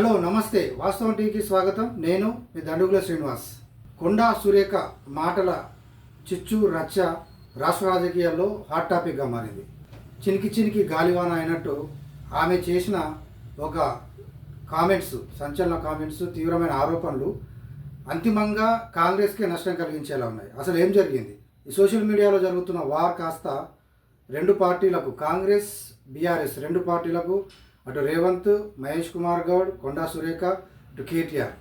Hello నమస్తే. వాస్తవం టీవీకి స్వాగతం. నేను మీ దండుగుల శ్రీనివాస్. కొండా సురేఖ మాటల చిచ్చు రచ్చ రాష్ట్ర రాజకీయాల్లో హాట్ టాపిక్గా మారింది. చినికి చినికి గాలివాన అయినట్టు ఆమె చేసిన ఒక కామెంట్స్ సంచలన కామెంట్స్ తీవ్రమైన ఆరోపణలు అంతిమంగా కాంగ్రెస్కే నష్టం కలిగించేలా ఉన్నాయి. అసలు ఏం జరిగింది? ఈ సోషల్ మీడియాలో జరుగుతున్న వార్ కాస్త రెండు పార్టీలకు కాంగ్రెస్ బీఆర్ఎస్ రెండు పార్టీలకు అటు రేవంత్ మహేష్ కుమార్ గౌడ్ కొండా సురేఖ అటు కేటీఆర్.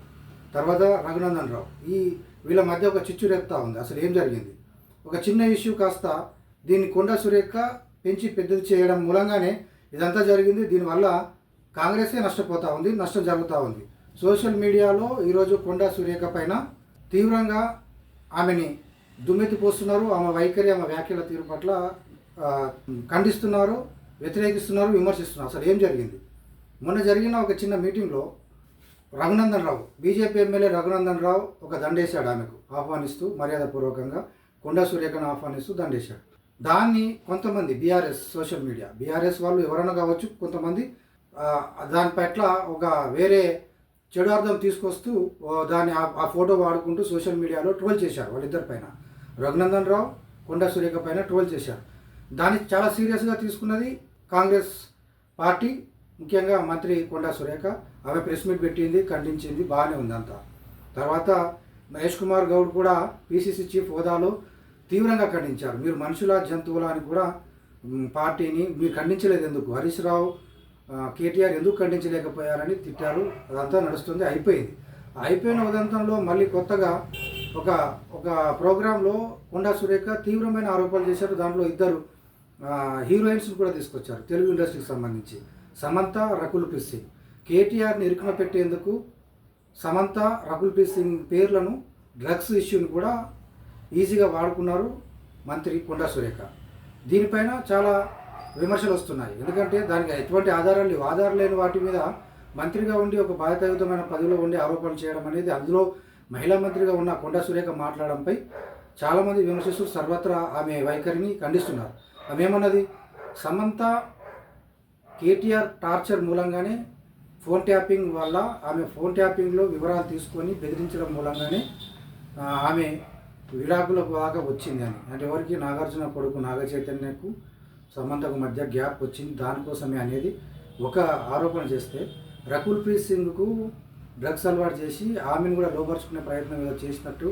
తర్వాత రఘునందన్ రావు. ఈ వీళ్ళ మధ్య ఒక చిచ్చు రేపుతా ఉంది. అసలు ఏం జరిగింది? ఒక చిన్న ఇష్యూ కాస్త దీన్ని కొండా సురేఖ పెంచి పెద్దది చేయడం మూలంగానే ఇదంతా జరిగింది. దీనివల్ల కాంగ్రెసే నష్టపోతూ ఉంది నష్టం జరుగుతూ ఉంది. సోషల్ మీడియాలో ఈరోజు కొండా సురేఖ పైన తీవ్రంగా ఆమెని దుమ్మెత్తిపోస్తున్నారు ఆమె వైఖరి ఆమె వ్యాఖ్యల తీరు పట్ల ఖండిస్తున్నారు. వ్యతిరేకిస్తున్నారు విమర్శిస్తున్నారు. అసలు ఏం జరిగింది? మొన్న జరిగిన ఒక చిన్న మీటింగ్లో రఘునందన్ రావు బీజేపీ ఎమ్మెల్యే రఘునందన్ రావు ఒక దండేశాడు ఆమెకు. ఆహ్వానిస్తూ మర్యాదపూర్వకంగా కొండా సురేఖను ఆహ్వానిస్తూ దండేశాడు. దాన్ని కొంతమంది బీఆర్ఎస్ సోషల్ మీడియా బీఆర్ఎస్ వాళ్ళు ఎవరైనా కావచ్చు కొంతమంది దాని పట్ల ఒక వేరే చెడు అర్థం తీసుకొస్తూ దాన్ని ఆ- ఫోటో వాడుకుంటూ సోషల్ మీడియాలో ట్రోల్ చేశారు వాళ్ళిద్దరి పైన. రఘునందన్ రావు కొండా సూర్యక పైన ట్రోల్ చేశారు. దాన్ని చాలా సీరియస్గా తీసుకున్నది కాంగ్రెస్ పార్టీ ముఖ్యంగా మంత్రి కొండా సురేఖ ఆమె ప్రెస్ మీట్ పెట్టింది ఖండించింది బాగానే ఉంది అంతా తర్వాత మహేష్ కుమార్ గౌడ్ కూడా పిసిసి చీఫ్ హోదాలో తీవ్రంగా ఖండించారు. మీరు మనుషుల జంతువుల అని కూడా పార్టీని మీరు ఖండించలేదు ఎందుకు? హరీష్ రావు కేటీఆర్ ఎందుకు ఖండించలేకపోయారని తిట్టారు. అదంతా నడుస్తుంది అయిపోయింది. అయిపోయిన ఉదంతంలో మళ్ళీ కొత్తగా ఒక ఒక ప్రోగ్రాంలో కొండా సురేఖ తీవ్రమైన ఆరోపణలు చేశారు. దాంట్లో ఇద్దరు హీరోయిన్స్ కూడా తీసుకొచ్చారు తెలుగు ఇండస్ట్రీకి సంబంధించి. సమంత రకుల్ ప్రీత్ సింగ్. కేటీఆర్ని ఇరుకున పెట్టేందుకు సమంత రకుల్ ప్రీత్ సింగ్ పేర్లను డ్రగ్స్ ఇష్యూని కూడా ఈజీగా వాడుకున్నారు మంత్రి కొండా సురేఖ. దీనిపైన చాలా విమర్శలు వస్తున్నాయి. ఎందుకంటే దానికి ఎటువంటి ఆధారాలు లేవు. ఆధారం లేని వాటి మీద మంత్రిగా ఉండి ఒక బాధ్యతాయుతమైన పదవిలో ఉండి ఆరోపణలు చేయడం అనేది అందులో మహిళా మంత్రిగా ఉన్న కొండా సురేఖ మాట్లాడడంపై చాలామంది విమర్శిస్తూ సర్వత్రా ఆమె వైఖరిని ఖండిస్తున్నారు. అవేమన్నది? సమంత కేటీఆర్ టార్చర్ మూలంగానే ఫోన్ ట్యాపింగ్ వల్ల ఆమె ఫోన్ ట్యాపింగ్లో వివరాలు తీసుకొని బెదిరించడం మూలంగానే ఆమె విడాకులకు దాకా వచ్చింది అని. అంటే ఎవరికి? నాగార్జున కొడుకు నాగ చైతన్యకు సమంతకు మధ్య గ్యాప్ వచ్చింది. దానికోసమే అనేది ఒక ఆరోపణ చేస్తే రకుల్ ప్రీత్ సింగ్కు డ్రగ్స్ అలవాటు చేసి ఆమెను కూడా లోపరుచుకునే ప్రయత్నం ఏదో చేసినట్టు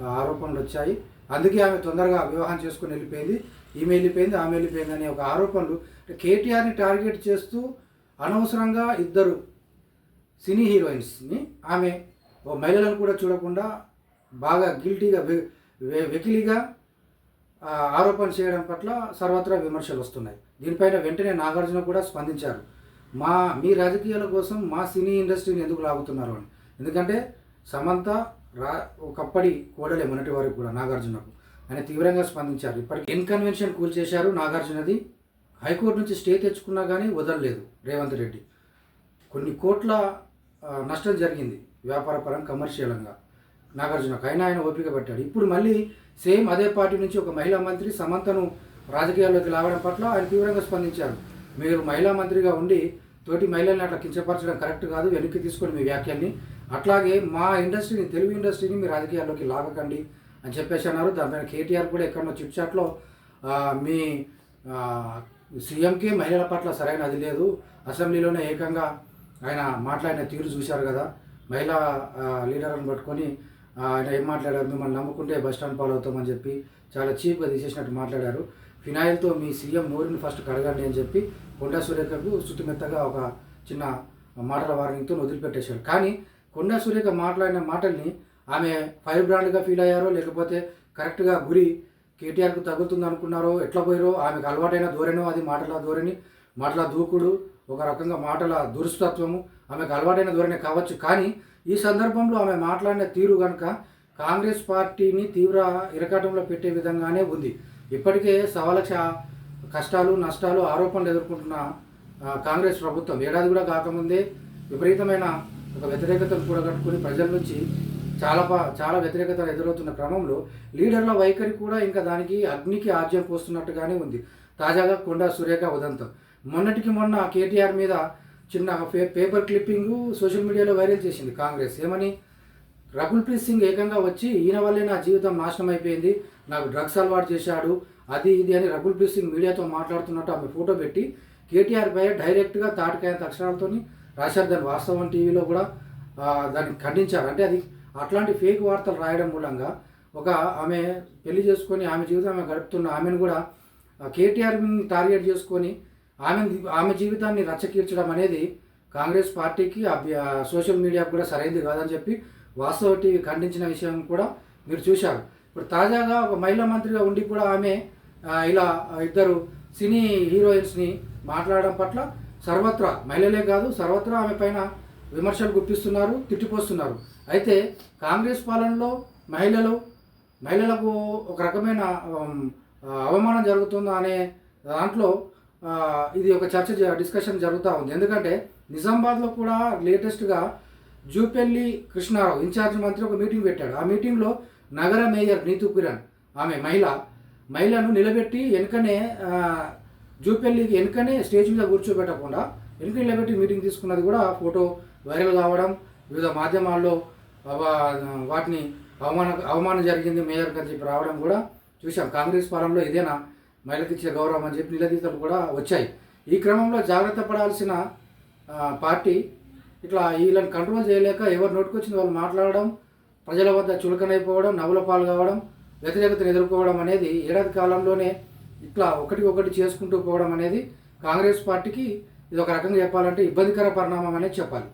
ఆరోపణలు వచ్చాయి. అందుకే ఆమె తొందరగా వివాహం చేసుకుని వెళ్ళిపోయింది. ఈమె వెళ్ళిపోయింది ఆమె వెళ్ళిపోయింది అనే ఒక ఆరోపణలు కేటీఆర్ని టార్గెట్ చేస్తూ అనవసరంగా ఇద్దరు సినీ హీరోయిన్స్ని ఆమె ఓ మహిళలను కూడా చూడకుండా బాగా గిల్టీగా వెకిలిగా ఆరోపణ చేయడం పట్ల సర్వత్రా విమర్శలు వస్తున్నాయి. దీనిపైన వెంటనే నాగార్జున కూడా స్పందించారు. మా మీ రాజకీయాల కోసం మా సినీ ఇండస్ట్రీని ఎందుకు లాగుతున్నారు అని. ఎందుకంటే సమంత రా ఒకప్పటి కోడలే మొన్నటి వరకు కూడా నాగార్జునకు. ఆయన తీవ్రంగా స్పందించారు. ఇప్పటికి ఇన్కన్వెన్షన్ కూల్ చేశారు నాగార్జునది. హైకోర్టు నుంచి స్టే తెచ్చుకున్నా కానీ వదలలేదు రేవంత్ రెడ్డి. కొన్ని కోట్ల నష్టం జరిగింది వ్యాపారపరం కమర్షియలంగా. నాగార్జునకు అయినా ఆయన ఓపిక పట్టాడు. ఇప్పుడు మళ్ళీ సేమ్ అదే పార్టీ నుంచి ఒక మహిళా మంత్రి సమంతను రాజకీయాల్లోకి లాగడం పట్ల ఆయన తీవ్రంగా స్పందించారు. మీరు మహిళా మంత్రిగా ఉండి తోటి మహిళల్ని అట్లా కించపరచడం కరెక్ట్ కాదు. వెనక్కి తీసుకొని మీ వ్యాఖ్యల్ని అట్లాగే మా ఇండస్ట్రీని తెలుగు ఇండస్ట్రీని మీ రాజకీయాల్లోకి లాగకండి అని చెప్పేసి అన్నారు. దానిపైన కేటీఆర్ కూడా ఎక్కడో చిట్ చాట్లో మీ ఆ, సీఎంకే మహిళల పట్ల సరైన అది లేదు. అసెంబ్లీలోనే ఏకంగా ఆయన మాట్లాడిన తీరు చూశారు కదా. మహిళా లీడర్ని పట్టుకొని ఆయన ఏం మాట్లాడారు మిమ్మల్ని నమ్ముకుంటే బస్ స్టాండ్ పాలు అవుతామని చెప్పి చాలా చీప్గా తీసేసినట్టు మాట్లాడారు. ఫినాయిల్తో మీ సీఎం నోరుని ఫస్ట్ కడగండి అని చెప్పి కొండా సురేఖకు శుతిమెత్తగా ఒక చిన్న మాటల వార్నింగ్తో వదిలిపెట్టేశారు. కానీ కొండా సురేఖ మాట్లాడిన మాటల్ని ఆమె ఫైర్ బ్రాండ్గా ఫీల్ అయ్యారో లేకపోతే కరెక్ట్గా గురి కేటీఆర్కు తగులుతుంది అనుకున్నారో ఎట్లా పోయారో ఆమెకు అలవాటైన ధోరణో అది మాటల ధోరణి మాటల దూకుడు ఒక రకంగా మాటల దురుస్తత్వము ఆమెకు అలవాటైన ధోరణి కావచ్చు. కానీ ఈ సందర్భంలో ఆమె మాట్లాడిన తీరు కనుక కాంగ్రెస్ పార్టీని తీవ్ర ఇరకాటంలో పెట్టే విధంగానే ఉంది. ఇప్పటికే సవాలక్ష కష్టాలు నష్టాలు ఆరోపణలు ఎదుర్కొంటున్న కాంగ్రెస్ ప్రభుత్వం ఏడాది కూడా కాకముందే విపరీతమైన ఒక వ్యతిరేకతను కూడగట్టుకుని ప్రజల నుంచి చాలా చాలా వ్యతిరేకత ఎదురవుతున్న క్రమంలో లీడర్ల వైఖరి కూడా ఇంకా దానికి అగ్నికి ఆజ్యం పోస్తున్నట్టుగానే ఉంది. తాజాగా కొండా సురేఖ ఉదంతం. మొన్నటికి మొన్న కేటీఆర్ మీద చిన్న పే పేపర్ క్లిప్పింగ్ సోషల్ మీడియాలో వైరల్ చేసింది కాంగ్రెస్. ఏమని? రకుల్ ప్రీత్ సింగ్ ఏకంగా వచ్చి ఈయన వల్లే నా జీవితం నాశనం అయిపోయింది నాకు డ్రగ్స్ అలవాటు చేశాడు అది ఇది అని రకుల్ ప్రీత్ సింగ్ మీడియాతో మాట్లాడుతున్నట్టు ఆమె ఫోటో పెట్టి కేటీఆర్ పై డైరెక్ట్గా తాటికాయ అక్షరాలతోని రాశారు. దాని వాస్తవం టీవీలో కూడా దాన్ని ఖండించారు. అంటే అది అట్లాంటి ఫేక్ వార్తలు రాయడం మూలంగా ఒక ఆమె పెళ్ళి చేసుకొని ఆమె జీవితం ఆమె గడుపుతున్న ఆమెను కూడా కేటీఆర్ని టార్గెట్ చేసుకొని ఆమె ఆమె జీవితాన్ని రచ్చకీర్చడం అనేది కాంగ్రెస్ పార్టీకి సోషల్ మీడియాకు కూడా సరైనది కాదని చెప్పి వాస్తవ టీవీ ఖండించిన విషయం కూడా మీరు చూశారు. ఇప్పుడు తాజాగా ఒక మహిళా మంత్రిగా ఉండి కూడా ఆమె ఇలా ఇద్దరు సినీ హీరోయిన్స్ని మాట్లాడడం పట్ల సర్వత్రా మహిళలే కాదు సర్వత్రా ఆమె పైన విమర్శలు గుప్పిస్తున్నారు తిట్టిపోస్తున్నారు. అయితే కాంగ్రెస్ పాలనలో మహిళలు మహిళలకు ఒక రకమైన అవమానం జరుగుతుందా అనే దాంట్లో ఇది ఒక చర్చ డిస్కషన్ జరుగుతూ ఉంది. ఎందుకంటే నిజామాబాద్లో కూడా లేటెస్ట్గా జూపెల్లి కృష్ణారావు ఇన్ఛార్జ్ మంత్రి ఒక మీటింగ్ పెట్టాడు. ఆ మీటింగ్లో నగర మేయర్ నీతు కిరణ్ ఆమె మహిళ మహిళను నిలబెట్టి వెనుకనే ఆ, జూపెల్లికి వెనుకనే స్టేజ్ మీద కూర్చోబెట్టకుండా వెనుక నిలబెట్టి మీటింగ్ తీసుకున్నది కూడా ఫోటో వైరల్ కావడం వివిధ మాధ్యమాల్లో వాటిని అవమాన అవమానం జరిగింది మేయర్కి అని చెప్పి రావడం కూడా చూసాం కాంగ్రెస్ పాలనలో ఇదేనా మహిళకి ఇచ్చే గౌరవం అని చెప్పి నిలదీతలు కూడా వచ్చాయి. ఈ క్రమంలో జాగ్రత్త పడాల్సిన పార్టీ ఇట్లా వీళ్ళని కంట్రోల్ చేయలేక ఎవరు నోటుకొచ్చింది వాళ్ళు మాట్లాడడం ప్రజల వద్ద చులకనైపోవడం నవ్వుల పాలు కావడం వ్యతిరేకతను ఎదుర్కోవడం అనేది ఏడాది కాలంలోనే ఇట్లా ఒకటి ఒకటి చేసుకుంటూ పోవడం అనేది కాంగ్రెస్ పార్టీకి ఇది ఒక రకంగా చెప్పాలంటే ఇబ్బందికర పరిణామం అనేది చెప్పాలి.